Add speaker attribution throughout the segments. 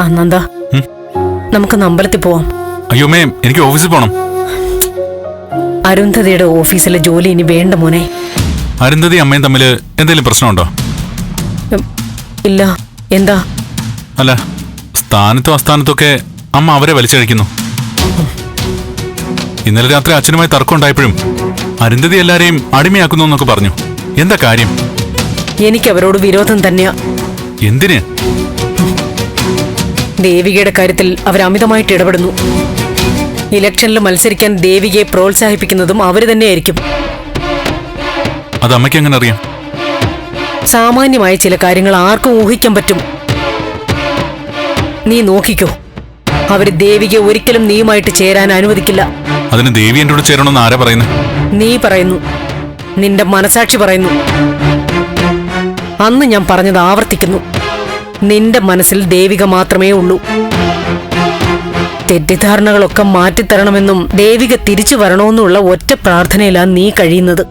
Speaker 1: ആ നന്ദ നമുക്ക് അമ്പലത്തിൽ പോവാം.
Speaker 2: അയ്യോ മേം എനിക്ക് ഓഫീസിൽ പോണം.
Speaker 1: അരുന്ധതിയുടെ ഓഫീസിലെ ജോലി ഇനി വേണ്ട മോനെ.
Speaker 2: അരുന്ധതി അമ്മയും തമ്മിൽ എന്തെങ്കിലും പ്രശ്നമുണ്ടോ?
Speaker 1: ഇല്ല. എന്താ?
Speaker 2: അല്ല സ്ഥാനത്തും അസ്ഥാനത്തും അമ്മ അവരെ വലിച്ചഴിക്കുന്നു. ഇന്നലെ രാത്രി അച്ഛനുമായി തർക്കം ഉണ്ടായപ്പോഴും അരുന്ധതി എല്ലാരെയും അടിമയാക്കുന്നു എന്നൊക്കെ പറഞ്ഞു. എന്താ കാര്യം?
Speaker 1: എനിക്ക് അവരോട് വിരോധം തന്നെയാ.
Speaker 2: എന്തിന്?
Speaker 1: ദേവികയുടെ കാര്യത്തിൽ അവർ അമിതമായിട്ട് ഇടപെടുന്നു. ഇലക്ഷനിൽ മത്സരിക്കാൻ ദേവികയെ പ്രോത്സാഹിപ്പിക്കുന്നതും അവർ തന്നെയായിരിക്കും.
Speaker 2: അത് അമ്മയ്ക്ക് എങ്ങനെ അറിയാം
Speaker 1: സാമാന്യമായ ചില കാര്യങ്ങൾ ആർക്കും ഊഹിക്കാൻ പറ്റും. നീ നോക്കിക്കോ. അവർ ദേവികയെ ഒരിക്കലും നീയുമായിട്ട് ചേരാൻ അനുവദിക്കില്ല.
Speaker 2: അതിന് ദേവി എന്റെ കൂടെ ചേരണമെന്ന് ആരാ പറയുന്നത്
Speaker 1: നീ പറയുന്നു. നിന്റെ മനസാക്ഷി പറയുന്നു. അന്ന് ഞാൻ പറഞ്ഞത് ആവർത്തിക്കുന്നു. നിന്റെ മനസ്സിൽ ദേവിക മാത്രമേ ഉള്ളൂ. തെറ്റിദ്ധാരണകളൊക്കെ മാറ്റിത്തരണമെന്നും ദേവിക തിരിച്ചു വരണമെന്നുള്ള ഒറ്റ പ്രാർത്ഥനയിലാണ് നീ കഴിയുന്നത്.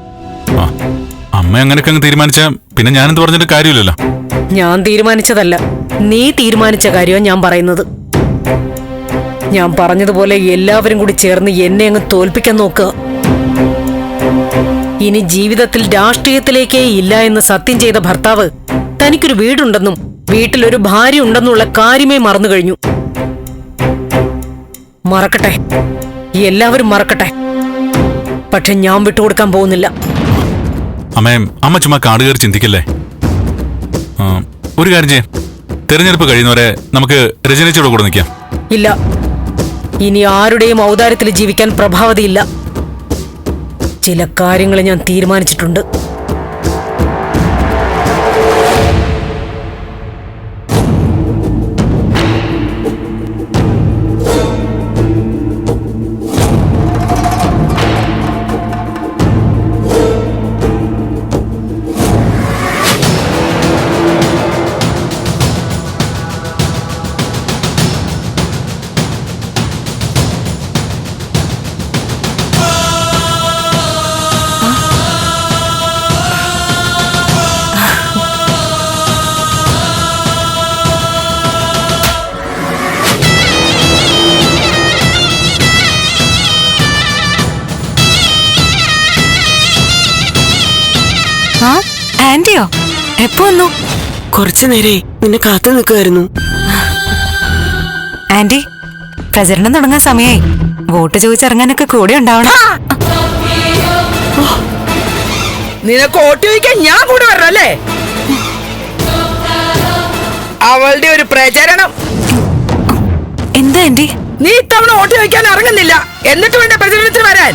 Speaker 2: അമ്മ അങ്ങനെയൊക്കെ അങ്ങ് തീരുമാനിച്ച പിന്നെ ഞാനെന്ത് പറഞ്ഞിട്ട് കാര്യമില്ലല്ലോ.
Speaker 1: ഞാൻ തീരുമാനിച്ചതല്ല. നീ തീരുമാനിച്ച കാര്യമാണ് ഞാൻ പറയുന്നത്. ഞാൻ പറഞ്ഞതുപോലെ എല്ലാവരും കൂടി ചേർന്ന് എന്നെ അങ്ങ് തോൽപ്പിക്കാൻ നോക്കുക. ഇനി ജീവിതത്തിൽ രാഷ്ട്രീയത്തിലേക്കേ ഇല്ല എന്ന് സത്യം ചെയ്ത ഭർത്താവ് തനിക്കൊരു വീടുണ്ടെന്നും വീട്ടിലൊരു ഭാര്യ ഉണ്ടെന്നുള്ള കാര്യമേ മറന്നു കഴിഞ്ഞു. മറക്കട്ടെ. എല്ലാവരും മറക്കട്ടെ. പക്ഷെ ഞാൻ വിട്ടുകൊടുക്കാൻ പോകുന്നില്ല.
Speaker 2: അമ്മേ അമ്മ ചുമ്മാ കാട് കയറി ചിന്തിക്കല്ലേ? ആ, ഒരു കാര്യം ചെയ്യാം. തെരഞ്ഞെടുപ്പ് കഴിയുന്നവരെ നമുക്ക് രചനച്ചോട് കൂടെ നിൽക്കാം.
Speaker 1: ഇല്ല. ഇനി ആരുടെയും ഔദാര്യത്തിൽ ജീവിക്കാൻ പ്രഭാവതിയില്ല. ചില കാര്യങ്ങൾ ഞാൻ തീരുമാനിച്ചിട്ടുണ്ട്.
Speaker 3: ആന്റിയോ? എപ്പോ വന്നു?
Speaker 4: കുറച്ചു നേരെ നിന്നെ കാത്തു നിൽക്കുമായിരുന്നു
Speaker 3: ആന്റി പ്രചരണം തുടങ്ങാൻ സമയായി. വോട്ട് ചോദിച്ചിറങ്ങാനൊക്കെ കൂടെ ഉണ്ടാവണം.
Speaker 4: നിനക്ക് വോട്ട് ചോദിക്കാൻ ഞാൻ കൂടെ വരണല്ലേ അവളുടെ ഒരു പ്രചരണം.
Speaker 3: എന്താ ആന്റി?
Speaker 4: നീ ഇത്തവണ വോട്ട് ചോദിക്കാൻ ഇറങ്ങുന്നില്ല. എന്നിട്ട് വേണ്ട പ്രചരണത്തിന് വരാൻ.